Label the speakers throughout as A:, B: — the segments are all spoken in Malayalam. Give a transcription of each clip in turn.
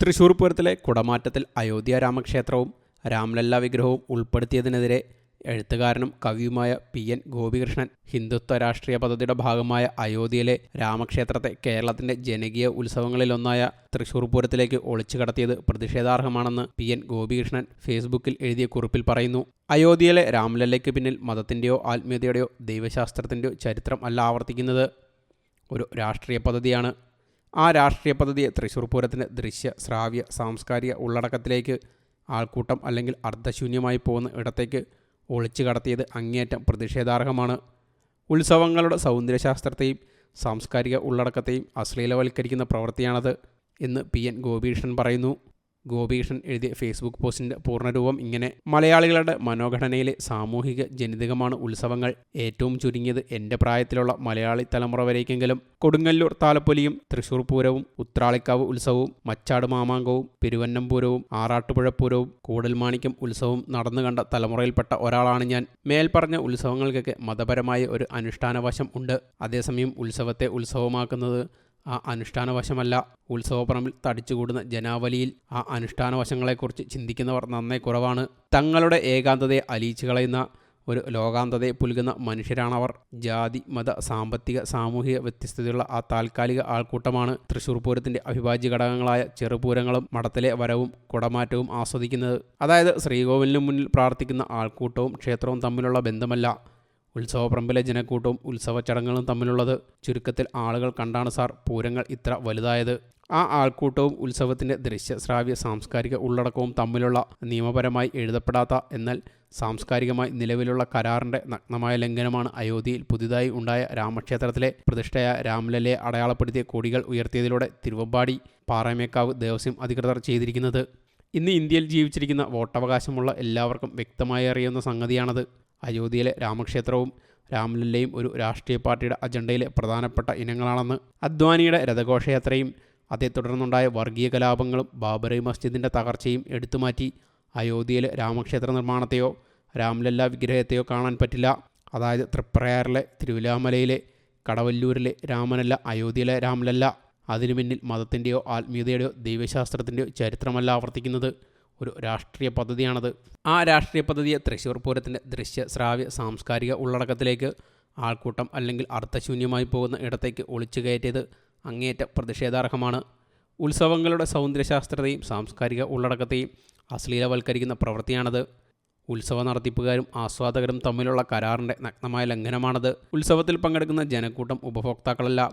A: തൃശൂർ പൂരത്തിലെ കുടമാറ്റത്തിൽ അയോധ്യ രാമക്ഷേത്രവും രാംലല്ല വിഗ്രഹവും ഉൾപ്പെടുത്തിയതിനെതിരെ എഴുത്തുകാരനും കവിയുമായ പി എൻ ഗോപികൃഷ്ണൻ ഹിന്ദുത്വ രാഷ്ട്രീയ പദ്ധതിയുടെ ഭാഗമായ അയോധ്യയിലെ രാമക്ഷേത്രത്തെ കേരളത്തിന്റെ ജനകീയ ഉത്സവങ്ങളിലൊന്നായ തൃശൂർ പൂരത്തിലേക്ക് ഒളിച്ചു കടത്തിയത് പ്രതിഷേധാർഹമാണെന്ന് പി എൻ ഗോപികൃഷ്ണൻ ഫേസ്ബുക്കിൽ എഴുതിയ കുറിപ്പിൽ പറയുന്നു. അയോധ്യയിലെ രാംലല്ലയ്ക്ക് പിന്നിൽ മതത്തിന്റെയോ ആത്മീയതയുടെയോ ദൈവശാസ്ത്രത്തിന്റെയോ ചരിത്രം അല്ല ആവർത്തിക്കുന്നത്. ഒരു രാഷ്ട്രീയ പദ്ധതിയാണ് ആ രാഷ്ട്രീയ പദ്ധതിയെ തൃശ്ശൂർ പൂരത്തിന്റെ ദൃശ്യ ശ്രാവ്യ സാംസ്കാരിക ഉള്ളടക്കത്തിലേക്ക് ആൾക്കൂട്ടം അല്ലെങ്കിൽ അർദ്ധശൂന്യമായി പോകുന്ന ഇടത്തേക്ക് ഒളിച്ചു കടത്തിയത് അങ്ങേയറ്റം പ്രതിഷേധാർഹമാണ്. ഉത്സവങ്ങളുടെ സൗന്ദര്യശാസ്ത്രത്തെയും സാംസ്കാരിക ഉള്ളടക്കത്തെയും അശ്ലീലവൽക്കരിക്കുന്ന പ്രവൃത്തിയാണത് എന്ന് പി എൻ ഗോപീകൃഷ്ണൻ പറയുന്നു. ഗോപീകൃഷ്ണൻ എഴുതിയ ഫേസ്ബുക്ക് പോസ്റ്റിന്റെ പൂർണരൂപം ഇങ്ങനെ മലയാളികളുടെ മനോഘടനയിലെ സാമൂഹിക ജനിതകമാണ് ഉത്സവങ്ങൾ. ഏറ്റവും ചുരുങ്ങിയത് എന്റെ പ്രായത്തിലുള്ള മലയാളി തലമുറ വരേക്കെങ്കിലും കൊടുങ്ങല്ലൂർ താലപ്പൊലിയും തൃശൂർ പൂരവും ഉത്രാളിക്കാവ് ഉത്സവവും മച്ചാട് മാമാങ്കവും പെരുവന്നം പൂരവും ആറാട്ടുപുഴ പൂരവും കൂടൽമാണിക്യം ഉത്സവവും നടന്നു കണ്ട തലമുറയിൽപ്പെട്ട ഒരാളാണ് ഞാൻ. മേൽപ്പറഞ്ഞ ഉത്സവങ്ങൾക്കൊക്കെ മതപരമായ ഒരു അനുഷ്ഠാനവശം ഉണ്ട്. അതേസമയം ഉത്സവത്തെ ഉത്സവമാക്കുന്നത് ആ അനുഷ്ഠാനവശമല്ല. ഉത്സവപ്പറമ്പിൽ തടിച്ചുകൂടുന്ന ജനാവലിയിൽ ആ അനുഷ്ഠാനവശങ്ങളെക്കുറിച്ച് ചിന്തിക്കുന്നവർ നന്നേ കുറവാണ്. തങ്ങളുടെ ഏകാന്തതയെ അലിയിച്ചു കളയുന്ന ഒരു ലോകാന്തതയെ പുലുകുന്ന മനുഷ്യരാണവർ. ജാതി മത സാമ്പത്തിക സാമൂഹിക വ്യത്യസ്തതയുള്ള ആ താൽക്കാലിക ആൾക്കൂട്ടമാണ് തൃശ്ശൂർ പൂരത്തിന്റെ അവിഭാജ്യ ഘടകങ്ങളായ ചെറുപൂരങ്ങളും മഠത്തിലെ വരവും കുടമാറ്റവും ആസ്വദിക്കുന്നത്. അതായത് ശ്രീകോവിലിന് മുന്നിൽ പ്രാർത്ഥിക്കുന്ന ആൾക്കൂട്ടവും ക്ഷേത്രവും തമ്മിലുള്ള ബന്ധമല്ല. ഉത്സവപ്പറമ്പിലെ ജനക്കൂട്ടവും ഉത്സവ ചടങ്ങുകളും തമ്മിലുള്ളത് ചുരുക്കത്തിൽ ആളുകൾ കണ്ടാണ് സാർ പൂരങ്ങൾ ഇത്ര വലുതായത്. ആ ആൾക്കൂട്ടവും ഉത്സവത്തിന്റെ ദൃശ്യ ശ്രാവ്യ സാംസ്കാരിക ഉള്ളടക്കവും തമ്മിലുള്ള നിയമപരമായി എഴുതപ്പെടാത്ത എന്നാൽ സാംസ്കാരികമായി നിലവിലുള്ള കരാറിന്റെ നഗ്നമായ ലംഘനമാണ് അയോധ്യയിൽ പുതുതായി ഉണ്ടായ രാമക്ഷേത്രത്തിലെ പ്രതിഷ്ഠയായ രാംലല്ലയെ അടയാളപ്പെടുത്തിയ കൊടികൾ ഉയർത്തിയതിലൂടെ തിരുവമ്പാടി പാറമേക്കാവ് ദേവസ്വം അധികൃതർ ചെയ്തിരിക്കുന്നത്. ഇന്ന് ഇന്ത്യയിൽ ജീവിച്ചിരിക്കുന്ന വോട്ടവകാശമുള്ള എല്ലാവർക്കും വ്യക്തമായി അറിയുന്ന സംഗതിയാണത്. അയോധ്യയിലെ രാമക്ഷേത്രവും രാംലല്ലയും ഒരു രാഷ്ട്രീയ പാർട്ടിയുടെ അജണ്ടയിലെ പ്രധാനപ്പെട്ട ഇനങ്ങളാണെന്ന് അദ്വാനിയുടെ രഥഘോഷയാത്രയും അതേ തുടർന്നുണ്ടായ വർഗീയ കലാപങ്ങളും ബാബറി മസ്ജിദിന്റെ തകർച്ചയും എടുത്തുമാറ്റി അയോധ്യയിലെ രാമക്ഷേത്ര നിർമ്മാണത്തെയോ രാംലല്ല വിഗ്രഹത്തെയോ കാണാൻ പറ്റില്ല. അതായത് തൃപ്രയാറിലെ തിരുവിലാമലയിലെ കടവല്ലൂരിലെ രാമനല്ല അയോധ്യയിലെ രാമലല്ല അതിനു പിന്നിൽ മതത്തിന്റെയോ ആത്മീയതയുടെയോ ദൈവശാസ്ത്രത്തിന്റെയോ ചരിത്രമല്ല ആവർത്തിക്കുന്നത്. ഒരു രാഷ്ട്രീയ പദ്ധതിയാണത്. ആ രാഷ്ട്രീയ പദ്ധതിയെ തൃശ്ശൂർ പൂരത്തിന്റെ ദൃശ്യ ശ്രാവ്യ സാംസ്കാരിക ഉള്ളടക്കത്തിലേക്ക് ആൾക്കൂട്ടം അല്ലെങ്കിൽ അർത്ഥശൂന്യമായി പോകുന്ന ഇടത്തേക്ക് ഒളിച്ചു കയറ്റിയത് അങ്ങേയറ്റ പ്രതിഷേധാർഹമാണ്. ഉത്സവങ്ങളുടെ സൗന്ദര്യശാസ്ത്രത്തെയും സാംസ്കാരിക ഉള്ളടക്കത്തെയും അശ്ലീലവൽക്കരിക്കുന്ന പ്രവൃത്തിയാണത്. ഉത്സവ നടത്തിപ്പുകാരും ആസ്വാദകരും തമ്മിലുള്ള കരാറിന്റെ നഗ്നമായ ലംഘനമാണത്. ഉത്സവത്തിൽ പങ്കെടുക്കുന്ന ജനക്കൂട്ടം ഉപഭോക്താക്കളല്ല.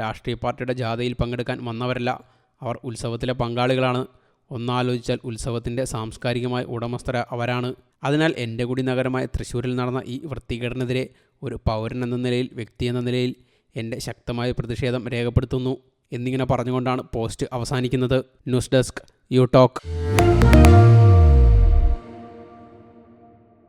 A: രാഷ്ട്രീയ പാർട്ടിയുടെ ജാഥയിൽ പങ്കെടുക്കാൻ വന്നവരല്ല. അവർ ഉത്സവത്തിലെ പങ്കാളികളാണ്. ഒന്നാലോചിച്ചാൽ ഉത്സവത്തിന്റെ സാംസ്കാരികമായ ഉടമസ്ഥര അവരാണ്. അതിനാൽ എന്റെ കൂടി നഗരമായ തൃശ്ശൂരിൽ നടന്ന ഈ വൃത്തികേടിനെതിരെ ഒരു പൗരൻ എന്ന നിലയിൽ വ്യക്തി എന്ന നിലയിൽ എന്റെ ശക്തമായ പ്രതിഷേധം രേഖപ്പെടുത്തുന്നു എന്നിങ്ങനെ പറഞ്ഞുകൊണ്ടാണ് പോസ്റ്റ് അവസാനിക്കുന്നത്. News desk you talk.